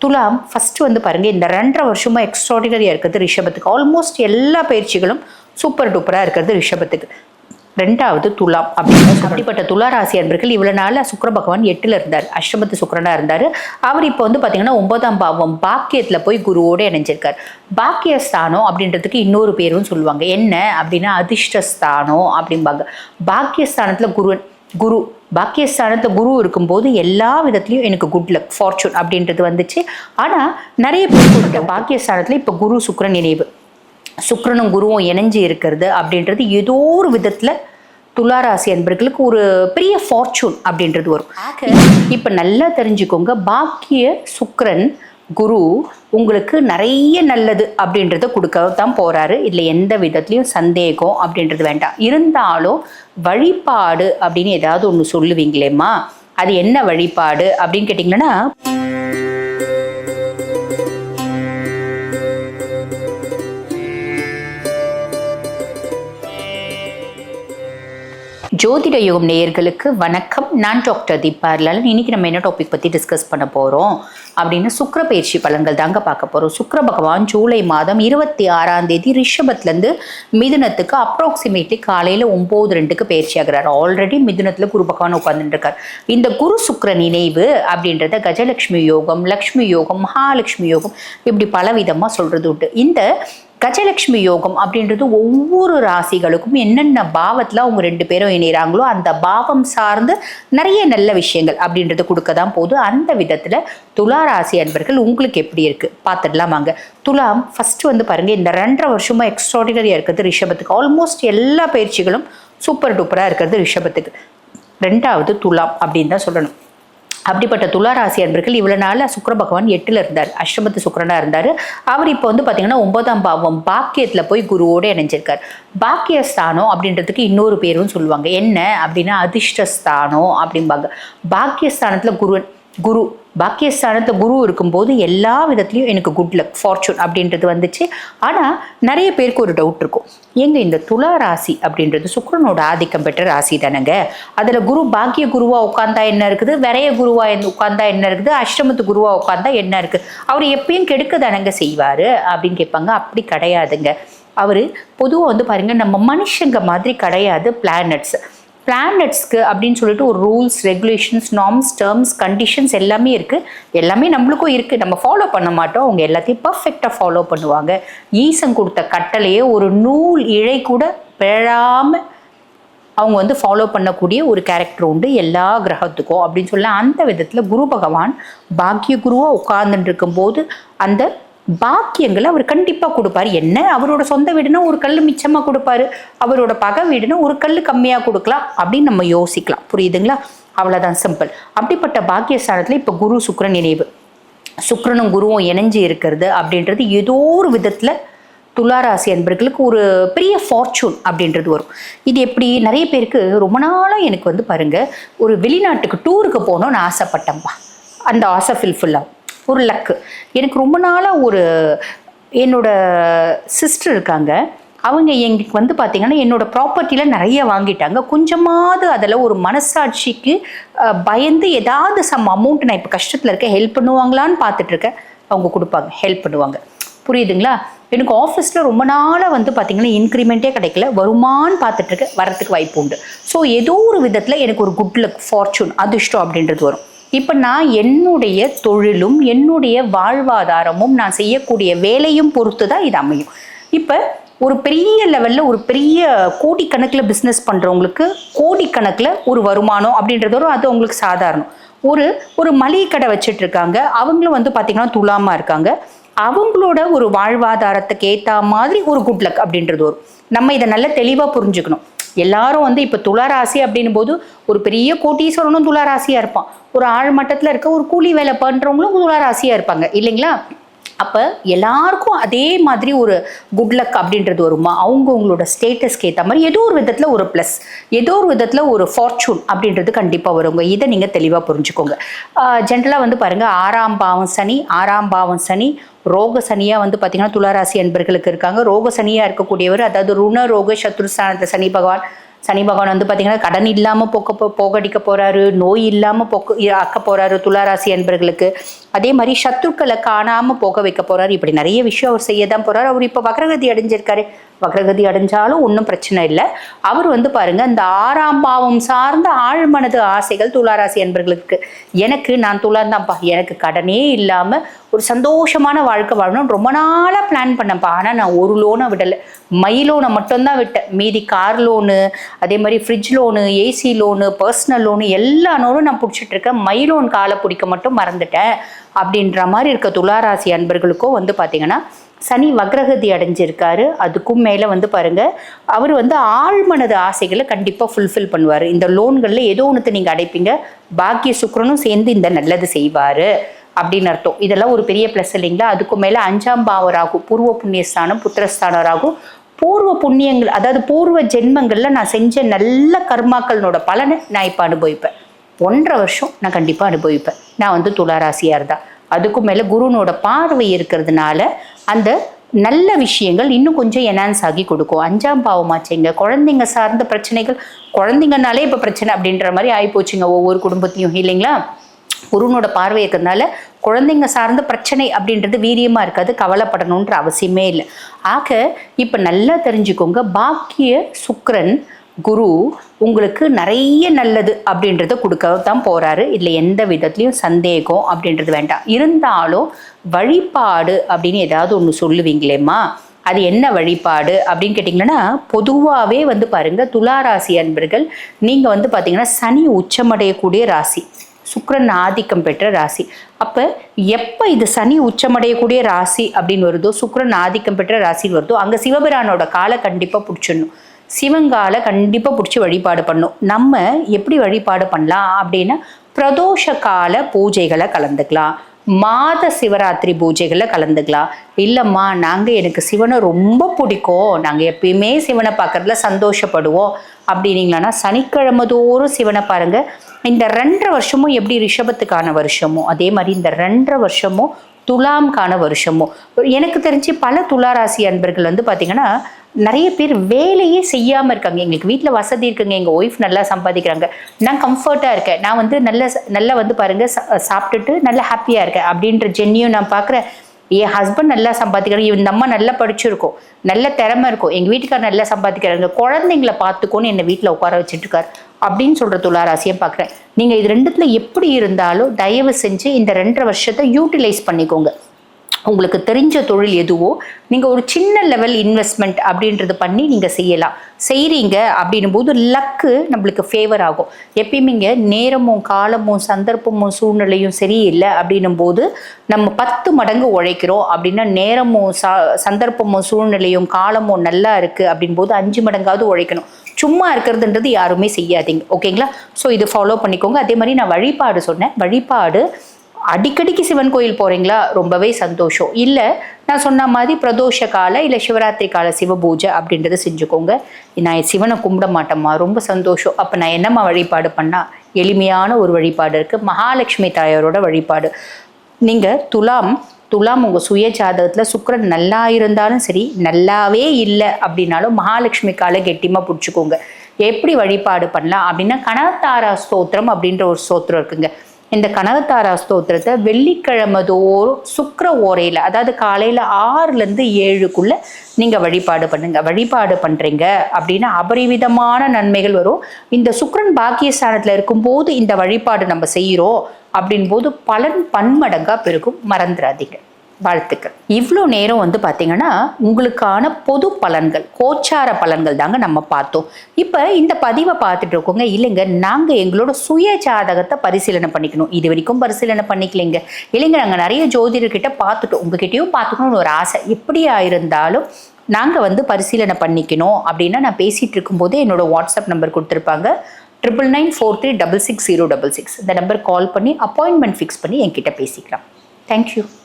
துலாம் ஃபஸ்ட்டு வந்து பாருங்கள் இந்த ரெண்டரை வருஷமா எக்ஸ்ட்ராடினரியாக இருக்கிறது ரிஷபத்துக்கு. ஆல்மோஸ்ட் எல்லா பயிற்சிகளும் சூப்பர் டூப்பராக இருக்கிறது ரிஷபத்துக்கு. ரெண்டாவது துலாம் அப்படின்னு அப்படிப்பட்ட துலா ராசி அன்பர்கள் இவ்வளோ நாளில் சுக்கர பகவான் எட்டில் இருந்தார். அஷ்டமத்து சுக்கரனாக இருந்தார். அவர் இப்போ வந்து பார்த்தீங்கன்னா ஒன்பதாம் பாவம் பாக்கியத்தில் போய் குருவோட இணைஞ்சிருக்கார். பாக்கியஸ்தானம் அப்படின்றதுக்கு இன்னொரு பேரும் சொல்லுவாங்க. என்ன? அப்படின்னா அதிர்ஷ்டஸ்தானம் அப்படிம்பாங்க. பாக்கியஸ்தானத்தில் குருவன் குரு. பாக்கியஸ்தானத்துல குரு இருக்கும்போது எல்லா விதத்துலயும் எனக்கு குட் லக் ஃபார்ச்சூன் அப்படின்றது வந்துச்சு. ஆனா நிறைய பேர் பாக்கியஸ்தானத்துல இப்ப குரு சுக்கிரன் நினைவு சுக்கிரனும் குருவும் இணைஞ்சு இருக்கிறது அப்படின்றது ஏதோ ஒரு விதத்துல துளாராசி அன்பர்களுக்கு ஒரு பெரிய ஃபார்ச்சூன் அப்படின்றது வரும். இப்ப நல்லா தெரிஞ்சுக்கோங்க பாக்கிய சுக்கிரன் குரு உங்களுக்கு நிறைய நல்லது அப்படின்றத கொடுக்க தான் போறாரு. இதுல எந்த விதத்துலயும் சந்தேகம் அப்படின்றது வேண்டாம். இருந்தாலும் வழிபாடு அப்படின்னு ஏதாவது ஒன்று சொல்லுவீங்களேம்மா? அது என்ன வழிபாடு அப்படின்னு கேட்டிங்கன்னா ஜோதிட யுகம் நேயர்களுக்கு வணக்கம். நான் டாக்டர் தீபா லாலன் இன்னைக்கு நம்ம என்ன டாபிக் பற்றி டிஸ்கஸ் பண்ண போகிறோம் அப்படின்னு சுக்கர பயிற்சி பலன்கள் தாங்க பார்க்க போகிறோம் சுக்கர பகவான் ஜூலை மாதம் இருபத்தி ஆறாம் தேதி ரிஷபத்துலேருந்து மிதுனத்துக்கு அப்ராக்சிமேட்லி காலையில் ஒம்பது ரெண்டுக்கு பயிற்சி ஆகிறார். ஆல்ரெடி மிதுனத்தில் குரு பகவான் உட்கார்ந்துட்டு இருக்கார் இந்த குரு சுக்கர நினைவு அப்படின்றத கஜலட்சுமி யோகம் லக்ஷ்மி யோகம் மகாலட்சுமி யோகம் இப்படி பல விதமாக சொல்கிறது உண்டு. இந்த கஜலட்சுமி யோகம் அப்படின்றது ஒவ்வொரு ராசிகளுக்கும் என்னென்ன பாவத்தில் அவங்க ரெண்டு பேரும் இணைகிறாங்களோ அந்த பாவம் சார்ந்து நிறைய நல்ல விஷயங்கள் அப்படின்றது கொடுக்க தான் போகுது. அந்த விதத்தில் துலா ராசி அன்பர்கள் உங்களுக்கு எப்படி இருக்குது பார்த்துடலாம் வாங்க. துலாம் ஃபஸ்ட்டு வந்து பாருங்கள் இந்த ரெண்டரை வருஷமா எக்ஸ்ட்ராடினரியாக இருக்கிறது ரிஷபத்துக்கு. ஆல்மோஸ்ட் எல்லா பயிற்சிகளும் சூப்பர் டூப்பராக இருக்கிறது ரிஷபத்துக்கு. ரெண்டாவது துலாம் அப்படின்னு தான் சொல்லணும். அப்படிப்பட்ட துளாராசி அன்பர்கள் இவ்வளவு நாள் சுக்கர பகவான் எட்டுல இருந்தார் அஷ்டமத்து சுக்கிரனா இருந்தார். அவர் இப்போ வந்து பாத்தீங்கன்னா ஒன்பதாம் பாவம் பாக்கியத்துல போய் குருவோட இணைஞ்சிருக்கார். பாக்கியஸ்தானம் அப்படின்றதுக்கு இன்னொரு பேரும் சொல்லுவாங்க. என்ன? அப்படின்னா அதிர்ஷ்டஸ்தானம் அப்படிம்பாங்க. பாக்கியஸ்தானத்துல குருவன் குரு பாக்கியஸ்தானத்து குரு இருக்கும்போது எல்லா விதத்துலயும் எனக்கு குட் லக் ஃபார்ச்சூன் அப்படின்றது வந்துச்சு. ஆனால் நிறைய பேருக்கு ஒரு டவுட் இருக்கும். ஏங்க இந்த துலா ராசி அப்படின்றது சுக்கரனோட ஆதிக்கம் பெற்ற ராசி தானேங்க? அதில் குரு பாக்கிய குருவாக உட்காந்தா என்ன இருக்குது? விரைய குருவாக என்ன- உட்காந்தா என்ன இருக்குது? அஷ்டமத்து குருவாக உட்காந்தா என்ன இருக்குது அவர் எப்பயும் கெடுக்க தானங்க செய்வார் அப்படின்னு கேட்பாங்க. அப்படி கிடையாதுங்க. அவர் பொதுவாக வந்து பாருங்கள் நம்ம மனுஷங்க மாதிரி கிடையாது பிளானட்ஸ் பிளானட்ஸ்க்கு அப்படின்னு சொல்லிட்டு ஒரு rules regulations norms terms conditions எல்லாமே இருக்குது எல்லாமே நம்மளுக்கும் இருக்குது நம்ம ஃபாலோ பண்ண மாட்டோம். அவங்க எல்லாத்தையும் பர்ஃபெக்டாக ஃபாலோ பண்ணுவாங்க. ஈசன் கொடுத்த கட்டளையே ஒரு நூல் இழை கூட பிழாமல் அவங்க வந்து ஃபாலோ பண்ணக்கூடிய ஒரு கேரக்டர் உண்டு எல்லா கிரகத்துக்கும் அப்படின்னு சொல்ல அந்த விதத்தில் குரு பகவான் பாக்கிய குருவாக உட்கார்ந்துட்டு இருக்கும்போது அந்த பாக்கியங்களை அவர் கண்டிப்பாக கொடுப்பாரு. என்ன? அவரோட சொந்த வீடுனா ஒரு கல் மிச்சமாக கொடுப்பாரு. அவரோட பகை வீடுனா ஒரு கல் கம்மியாக கொடுக்கலாம் அப்படின்னு நம்ம யோசிக்கலாம். புரியுதுங்களா? அவ்வளோதான் சிம்பிள் அப்படிப்பட்ட பாக்கியஸ்தானத்தில் இப்போ குரு சுக்கரன் நினைவு சுக்கரனும் குருவும் இணைஞ்சு இருக்கிறது அப்படின்றது ஏதோ ஒரு விதத்தில் துளாராசி அன்பர்களுக்கு ஒரு பெரிய ஃபார்ச்சூன் அப்படின்றது வரும். இது எப்படி? நிறைய பேருக்கு ரொம்ப நாளாக எனக்கு வந்து பாருங்கள் ஒரு வெளிநாட்டுக்கு டூருக்கு போகணும்னு ஆசைப்பட்டேன்ப்பா அந்த ஆசை ஃபில்ஃபுல்லாகும் ஒரு லக்கு எனக்கு ரொம்ப நாளாக ஒரு என்னோட சிஸ்டர் இருக்காங்க. அவங்க எங்களுக்கு வந்து பார்த்தீங்கன்னா என்னோட ப்ராப்பர்ட்டியில் நிறைய வாங்கிட்டாங்க. கொஞ்சமாவது அதில் ஒரு மனசாட்சிக்கு பயந்து ஏதாவது சம் அமௌண்ட் நான் இப்போ கஷ்டத்தில் இருக்க ஹெல்ப் பண்ணுவாங்களான்னு பார்த்துட்டு இருக்கேன். அவங்க கொடுப்பாங்க ஹெல்ப் பண்ணுவாங்க. புரியுதுங்களா? எனக்கு ஆஃபீஸில் ரொம்ப நாளாக வந்து பார்த்தீங்கன்னா இன்க்ரிமெண்ட்டே கிடைக்கல. வருமான்னு பார்த்துட்ருக்கேன் வரத்துக்கு வாய்ப்பு உண்டு. ஸோ ஏதோ ஒரு விதத்தில் எனக்கு ஒரு குட் லக் ஃபார்ச்சூன் அதிர்ஷ்டம் அப்படின்றது வரும். இப்போ நான் என்னுடைய தொழிலும் என்னுடைய வாழ்வாதாரமும் நான் செய்யக்கூடிய வேலையும் பொறுத்து தான் இது அமையும். இப்போ ஒரு பெரிய லெவலில் ஒரு பெரிய கோடிக்கணக்கில் பிஸ்னஸ் பண்ணுறவங்களுக்கு கோடிக்கணக்கில் ஒரு வருமானம் அப்படின்றதோட அது அவங்களுக்கு சாதாரணம். ஒரு ஒரு மளிகை கடை வச்சிட்ருக்காங்க அவங்களும் வந்து பார்த்திங்கன்னா துலாமா இருக்காங்க. அவங்களோட ஒரு வாழ்வாதாரத்துக்கு ஏற்ற மாதிரி ஒரு குட் லக் அப்படின்றது வரும். நம்ம இதை நல்லா தெளிவாக புரிஞ்சுக்கணும். எல்லாரும் வந்து இப்போ துளாராசி அப்படின்னும் போது ஒரு பெரிய கோட்டீஸ்வரனும் துளாராசியாக இருப்பான். ஒரு ஆழ்மட்டத்தில் இருக்க ஒரு கூலி வேலை பண்ணுறவங்களும் துளாராசியாக இருப்பாங்க. இல்லைங்களா? அப்போ எல்லாருக்கும் அதே மாதிரி ஒரு குட் லக் அப்படின்றது வருமா? அவங்கவுங்களோட ஸ்டேட்டஸ்க்கு ஏற்ற மாதிரி ஏதோ ஒரு விதத்தில் ஒரு ப்ளஸ் ஏதோ ஒரு விதத்தில் ஒரு ஃபார்ச்சூன் அப்படின்றது கண்டிப்பாக வருங்க. இதை நீங்கள் தெளிவாக புரிஞ்சுக்கோங்க. ஜென்ரலாக வந்து பாருங்கள் ஆறாம் பாவம் சனி ஆறாம் பாவம் சனி ரோக சனியாக வந்து பார்த்தீங்கன்னா துளாராசி அன்பர்களுக்கு இருக்காங்க. ரோக சனியாக இருக்கக்கூடியவர் அதாவது ருண ரோக சத்ருஸ்தானத்தை சனி பகவான் சனி பகவான் வந்து பார்த்தீங்கன்னா கடன் இல்லாமல் போக்க போ போகடிக்க போகிறாரு நோய் இல்லாமல் போக்க ஆக்க போகிறாரு துளாராசி அன்பர்களுக்கு. அதே மாதிரி சத்துருக்களை காணாமல் போக வைக்க போகிறாரு இப்படி நிறைய விஷயம் அவர் செய்ய தான் போகிறார் அவர் இப்போ வக்ரகதி அடைஞ்சிருக்காரு. வக்ரகதி அடைஞ்சாலும் ஒன்றும் பிரச்சனை இல்லை. அவர் வந்து பாருங்க இந்த ஆறாம் பாவம் சார்ந்த ஆழ்மனது ஆசைகள் துளாராசி அன்பர்களுக்கு. எனக்கு நான் துளார்ந்தான்ப்பா. எனக்கு கடனே இல்லாமல் ஒரு சந்தோஷமான வாழ்க்கை வாழணும் ரொம்ப நாளாக பிளான் பண்ணேன்ப்பா. ஆனால் நான் ஒரு லோனை விடலை. மை லோனை மட்டும்தான் விட்டேன். மீதி கார் லோனு அதே மாதிரி fridge loan AC loan personal loan எல்லா லோனும் நான் பிடிச்சிட்டு இருக்கேன். மை லோன் காலை பிடிக்க மட்டும் மறந்துட்டேன். அப்படின்ற மாதிரி இருக்க துளாராசி அன்பர்களுக்கும் வந்து பார்த்தீங்கன்னா சனி வக்ரகதி அடைஞ்சிருக்காரு. அதுக்கும் மேலே வந்து பாருங்க அவர் வந்து ஆழ்மனது ஆசைகளை கண்டிப்பாக ஃபுல்ஃபில் பண்ணுவார். இந்த லோன்களில் ஏதோ ஒன்று நீங்கள் அடைப்பீங்க பாக்கிய சுக்கரனும் சேர்ந்து இந்த நல்லது செய்வார் அப்படின்னு அர்த்தம். இதெல்லாம் ஒரு பெரிய ப்ளஸ் இல்லைங்களா? அதுக்கு மேலே அஞ்சாம் பாவராகும் பூர்வ புண்ணியஸ்தானம் புத்திரஸ்தானராகும் பூர்வ புண்ணியங்கள் அதாவது பூர்வ ஜென்மங்களில் நான் செஞ்ச நல்ல கர்மாக்களோட பலனை நான் இப்போ அனுபவிப்பேன். ஒன்றரை வருஷம் நான் கண்டிப்பாக அனுபவிப்பேன். நான் வந்து துளாராசியாக இருந்தா. அதுக்கும் மேலே குருனோட பார்வை இருக்கிறதுனால அந்த நல்ல விஷயங்கள் இன்னும் கொஞ்சம் எனான்ஸ் ஆகி கொடுக்கும். அஞ்சாம் பாவமாச்சுங்க. குழந்தைங்க சார்ந்த பிரச்சனைகள் குழந்தைங்கனாலே இப்போ பிரச்சனை அப்படின்ற மாதிரி ஆகிப்போச்சுங்க ஒவ்வொரு குடும்பத்தையும் இல்லைங்களா? குருனோட பார்வை இருக்கிறதுனால குழந்தைங்க சார்ந்த பிரச்சனை அப்படின்றது வீரியமாக இருக்காது கவலைப்படணுன்ற அவசியமே இல்லை. ஆக இப்போ நல்லா தெரிஞ்சுக்கோங்க. பாக்கிய சுக்ரன் குரு உங்களுக்கு நிறைய நல்லது அப்படின்றத கொடுக்க தான் போகிறாரு இல்லை எந்த விதத்துலையும் சந்தேகம் அப்படின்றது வேண்டாம். இருந்தாலும் வழிபாடு அப்படின்னு ஏதாவது ஒன்று சொல்லுவீங்களேம்மா? அது என்ன வழிபாடு அப்படின்னு கேட்டிங்கன்னா பொதுவாகவே வந்து பாருங்கள் துளாராசி அன்பர்கள் நீங்கள் வந்து பார்த்தீங்கன்னா சனி உச்சமடையக்கூடிய ராசி சுக்கரன் ஆதிக்கம் பெற்ற ராசி. அப்போ எப்போ இது சனி உச்சமடையக்கூடிய ராசி அப்படின்னு வருதோ சுக்கரன் ஆதிக்கம் பெற்ற ராசின்னு வருதோ அங்கே சிவபிரானோட காலை கண்டிப்பாக பிடிச்சிடணும். சிவங்கால கண்டிப்பாக பிடிச்சி வழிபாடு பண்ணும். நம்ம எப்படி வழிபாடு பண்ணலாம் அப்படின்னா பிரதோஷ கால பூஜைகளை கலந்துக்கலாம். மாத சிவராத்திரி பூஜைகளில் கலந்துக்கலாம். இல்லைம்மா நாங்கள் எனக்கு சிவனை ரொம்ப பிடிக்கும். நாங்கள் எப்பயுமே சிவனை பார்க்குறதுல சந்தோஷப்படுவோம். அப்படின்னீங்களான்னா சனிக்கிழமை தோறும் சிவனை பாருங்க. இந்த ரெண்டரை வருஷமும் எப்படி ரிஷபத்துக்கான வருஷமோ அதே மாதிரி இந்த ரெண்டரை வருஷமும் துலாம்கான வருஷமோ. எனக்கு தெரிஞ்சு பல துளாராசி அன்பர்கள் வந்து பார்த்திங்கன்னா நிறைய பேர் வேலையே செய்யாமல் இருக்காங்க. எங்களுக்கு வீட்டில் வசதி இருக்குங்க. எங்கள் ஒய்ஃப் நல்லா சம்பாதிக்கிறாங்க. நான் கம்ஃபர்ட்டாக இருக்கேன். நான் வந்து நல்ல நல்லா வந்து பாருங்கள் சாப்பிட்டுட்டு நல்லா ஹாப்பியாக இருக்கேன். அப்படின்ற ஜென்னியும் நான் பார்க்குறேன் என் ஹஸ்பண்ட் நல்லா சம்பாதிக்கிறாங்க இந்த அம்மா நல்லா படிச்சிருக்கோம் நல்ல திறமை இருக்கும் எங்கள் வீட்டுக்கார் நல்லா சம்பாதிக்கிறாங்க குழந்தைங்கள பார்த்துக்கோன்னு என்னை வீட்டில் உட்கார வச்சுட்டு இருக்காரு அப்படின்னு சொல்கிற துளாராசியை பார்க்குறேன். நீங்கள் இது ரெண்டுத்தில் எப்படி இருந்தாலும் தயவு செஞ்சு இந்த ரெண்டரை வருஷத்தை யூட்டிலைஸ் பண்ணிக்கோங்க. உங்களுக்கு தெரிஞ்ச தொழில் எதுவோ நீங்கள் ஒரு சின்ன லெவல் இன்வெஸ்ட்மெண்ட் அப்படின்றது பண்ணி நீங்கள் செய்யலாம். செய்கிறீங்க அப்படின்னும் போது லக்கு நம்மளுக்கு ஃபேவர் ஆகும். எப்பயுமே இங்கே நேரமும் காலமும் சந்தர்ப்பமும் சூழ்நிலையும் சரியில்லை அப்படின்னும் போது நம்ம பத்து மடங்கு உழைக்கிறோம் அப்படின்னா நேரமும் சா சந்தர்ப்பமும் சூழ்நிலையும் காலமும் நல்லா இருக்குது அப்படின் போது அஞ்சு மடங்காவது உழைக்கணும். சும்மா இருக்கிறதுன்றது யாருமே செய்யாதீங்க. ஓகேங்களா? ஸோ இது ஃபாலோ பண்ணிக்கோங்க. அதே மாதிரி நான் வழிபாடு சொன்னேன். வழிபாடு அடிக்கடிக்கு சிவன் கோயில் போகிறீங்களா ரொம்பவே சந்தோஷம். இல்லை நான் சொன்ன மாதிரி பிரதோஷ கால இல்லை சிவராத்திரி கால சிவ பூஜை அப்படின்றத செஞ்சுக்கோங்க. நான் சிவனை கும்பிட மாட்டேம்மா. ரொம்ப சந்தோஷம். அப்போ நான் என்னம்மா வழிபாடு பண்ணால் எளிமையான ஒரு வழிபாடு இருக்குது மகாலட்சுமி தாயாரோட வழிபாடு. நீங்கள் துலாம் துலாம் உங்கள் சுய ஜாதகத்தில் சுக்கரன் நல்லா இருந்தாலும் சரி நல்லாவே இல்லை அப்படின்னாலும் மகாலட்சுமி காலை கெட்டியமாக பிடிச்சிக்கோங்க. எப்படி வழிபாடு பண்ணலாம் அப்படின்னா கனத்தாரா ஸ்தோத்திரம் அப்படின்ற ஒரு ஸ்தோத்திரம் இருக்குங்க. இந்த கனகத்தாரா ஸ்தோத்திரத்தை வெள்ளிக்கிழமை தோறும் சுக்கர ஓரையில் அதாவது காலையில் ஆறுலேருந்து ஏழுக்குள்ளே நீங்கள் வழிபாடு பண்ணுங்கள் வழிபாடு பண்ணுறீங்க அப்படின்னா அபரிவிதமான நன்மைகள் வரும். இந்த சுக்கரன் பாக்கியஸ்தானத்தில் இருக்கும்போது இந்த வழிபாடு நம்ம செய்கிறோம் அப்படின் போது பலன் பன்மடங்காக பெருகும். மறந்துடாதீங்க. வாழ்த்துக்கள். இவ்வளோ நேரம் வந்து பார்த்தீங்கன்னா உங்களுக்கான பொது பலன்கள் கோச்சார பலன்கள் தாங்க நம்ம பார்த்தோம். இப்போ இந்த பதிவை பார்த்துட்டு இருக்கோங்க. இல்லைங்க நாங்கள் எங்களோட சுய ஜாதகத்தை பரிசீலனை பண்ணிக்கணும். இது வரைக்கும் பரிசீலனை பண்ணிக்கலைங்க. இல்லைங்க நாங்கள் நிறைய ஜோதிடர்கிட்ட பார்த்துட்டோம். உங்ககிட்டயும் பார்த்துக்கணும்னு ஒரு ஆசை. எப்படியா இருந்தாலும் நாங்கள் வந்து பரிசீலனை பண்ணிக்கணும் அப்படின்னா நான் பேசிகிட்டு இருக்கும்போதே என்னோட வாட்ஸ்அப் நம்பர் கொடுத்துருப்பாங்க. Triple nine four three double six zero double six. இந்த நம்பர் கால் பண்ணி அப்பாயின்மெண்ட் ஃபிக்ஸ் பண்ணி என்கிட்ட பேசிக்கலாம். தேங்க்யூ